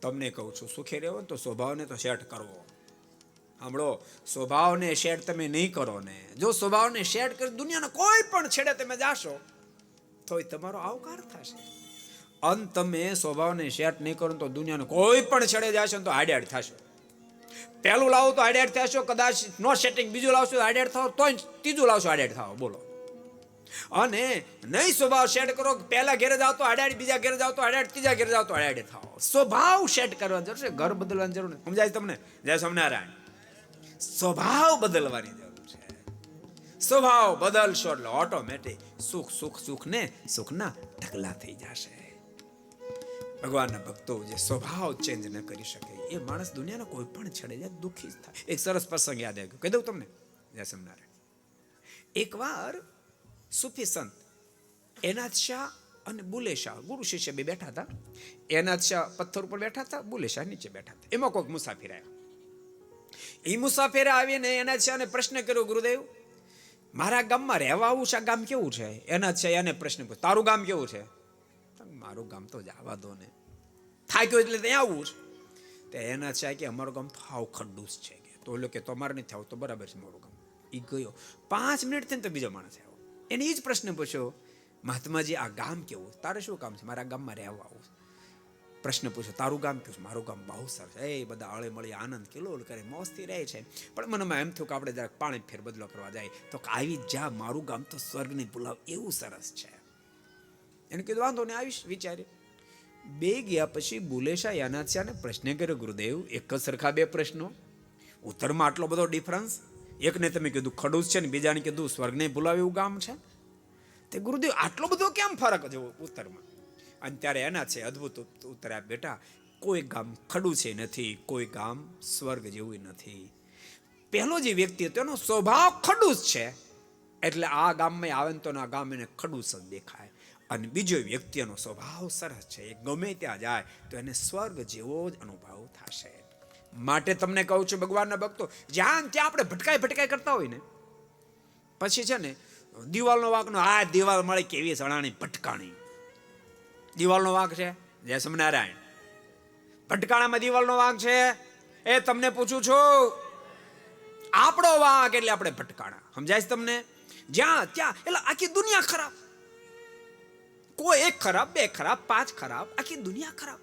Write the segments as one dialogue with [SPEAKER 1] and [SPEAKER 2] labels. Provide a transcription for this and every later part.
[SPEAKER 1] તમને કહું છું, સુખી રહેવો તો સ્વભાવને તો સેટ કરવો. સાંભળો સ્વભાવને શેડ તમે નહીં કરો ને. જો સ્વભાવને શેડ કરી દુનિયાના કોઈ પણ છેડે તમે જાશો, તોય તમારો આવકાર થશે. અંત તમે સ્વભાવને શેટ નહીં કરો તો દુનિયાનો કોઈ પણ છેડે જશો તો હાડેડ થશો. પહેલું લાવો તો હાડેડ થશો, કદાચ નો સેટિંગ બીજું લાવશો હાડેડ થાવ તોય ત્રીજું લાવશો હાડેડ થાવ બોલો. અને નહીં સ્વભાવ સેટ કરો પહેલા ઘેરે જાવ તો અડાડી બીજા ઘેરે જાવ તો અડાડ ત્રીજા ઘેરે જાવ તો અડાડી થાવ સ્વભાવ સેટ કરવાની જરૂર છે, ઘર બદલવાની જરૂર નથી. સમજાય તમને? જય સ્વામિનારાયણ. સ્વભાવ બદલવાની જરૂર છે. સ્વભાવ બદલશો એટલે ઓટોમેટિક સુખ સુખ સુખ ને સુખના ઢગલા થઈ જશે. ભગવાનના ભક્તો જે સ્વભાવ ચેન્જ ન કરી શકે, એ માણસ દુનિયાના કોઈ પણ છેડે જાય દુઃખી થાય. એક સરસ પ્રસંગ યાદ આવ્યો. કહી દઉં તમને? જય સ્વામિનારાયણ. એકવાર સુફી સંત એનાથ શાહ અને બુલે શાહ ગુરુ શિષ્ય બે બેઠા હતા. એનાથ શાહ પથ્થર ઉપર બેઠા હતા બુલે શાહ નીચે બેઠા હતા. એમાં કોઈક મુસાફિર આવ્યા. એ મુસાફિરે આવીને એનાથ શાહને પ્રશ્ન કર્યો, ગુરુદેવ, મારા ગામમાં રહેવા આવું છે? આ ગામ કેવું છે? એનાથ શાહ એને પ્રશ્ન પૂછ તારું ગામ કેવું છે? મારું ગામ તો જવા દો ને. થાક્યો એટલે ત્યાં આવવું છે? તે એનાથ શાહ કે, અમારું ગામ હાવ ખડ્ડુસ છે કે. તો ઓલો કે તમારે નથી આવું તો બરાબર છે, મારું ગામ. એ ગયો. પાંચ મિનિટ થઈને તો બીજો માણસ આવ્યો. એને એ જ પ્રશ્ન પૂછ્યો, મહાત્માજી, આ ગામ કેવું? તારે શું કામ છે? મારા ગામમાં રહેવા આવું પ્રશ્ન પૂછ્યો, તારું ગામ કેવું છે? મારું ગામ બહુ સરસ એ બધા અળે મળી આનંદ કિલોલ કરે મોજથી રહે છે. પણ મનમાં એમ થયું કે આપણે જરાક પાણી ફેરબદલો કરવા જાય. તો આવી જા, મારું ગામ તો સ્વર્ગની પુલાવ એવું સરસ છે. એને કીધું, વાંધો ને આવીશ વિચારે બે ગયા પછી બુલેશા યાનાથ્યાને પ્રશ્ન કર્યો, ગુરુદેવ, એક જ સરખા બે પ્રશ્નો. ઉત્તરમાં આટલો બધો ડિફરન્સ એકને તમે કીધું ખડૂસ છે ને બીજાને કીધું સ્વર્ગને ભૂલાવે એવું ગામ છે? તે ગુરુદેવ આટલો બધો કેમ ફરક જેવો ઉત્તરમાં? અને ત્યારે એના છે અદ્ભુત ઉત્તર આપ બેટા, કોઈ ગામ ખડું છે નથી, કોઈ ગામ સ્વર્ગ જેવું નથી. પહેલો જે વ્યક્તિ હતો એનો સ્વભાવ ખડૂસ છે. એટલે આ ગામમાં આવે ને તો આ ગામ એને ખડૂસ જ દેખાય. અને બીજો વ્યક્તિનો સ્વભાવ સરસ છે. એ ગમે ત્યાં જાય તો એને સ્વર્ગ જેવો જ અનુભવ થશે. માટે તમને કહું છું ભગવાનના ભક્તો, જ્યાં ત્યાં આપણે ભટકાઈ ભટકાઈ કરતા હોય ને, પછી છે ને, દિવાલનો વાંકનો આ દિવાલ મળે કેવી સણાણી ભટકાણી. દિવાલનો વાંક છે? જય સમનારાયણ ભટકાણામાં દિવાલનો વાંક છે? એ તમને પૂછું છું. આપણો વાંક એટલે આપણે ભટકાણા. સમજાય છે તમને? જ્યાં, ત્યાં, એટલે આખી દુનિયા ખરાબ. કોઈ એક ખરાબ, બે ખરાબ, પાંચ ખરાબ, આખી દુનિયા ખરાબ.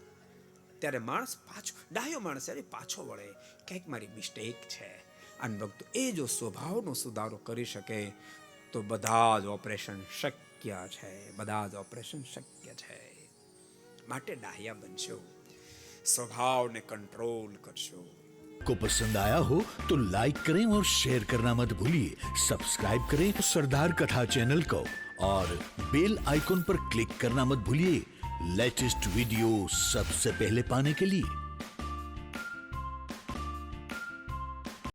[SPEAKER 1] ત્યારે માણસ પાછો ડાયો માણસ અરે પાછો વળે ક્યાંક મારી મિસ્ટેક છે અને ભક્તો એ જો સ્વભાવનો સુધારો કરી શકે તો બધા જ ઓપરેશન શક્ય છે બધા જ ઓપરેશન શક્ય છે માટે ડાહ્યા બનશો સ્વભાવને કંટ્રોલ કરશો
[SPEAKER 2] को पसंद आया हो तो लाइक करें और शेयर करना मत भूलिए सब्सक्राइब करें सरदार कथा चैनल को और बेल आइकॉन पर क्लिक करना मत भूलिए लेटेस्ट वीडियो सबसे पहले पाने के लिए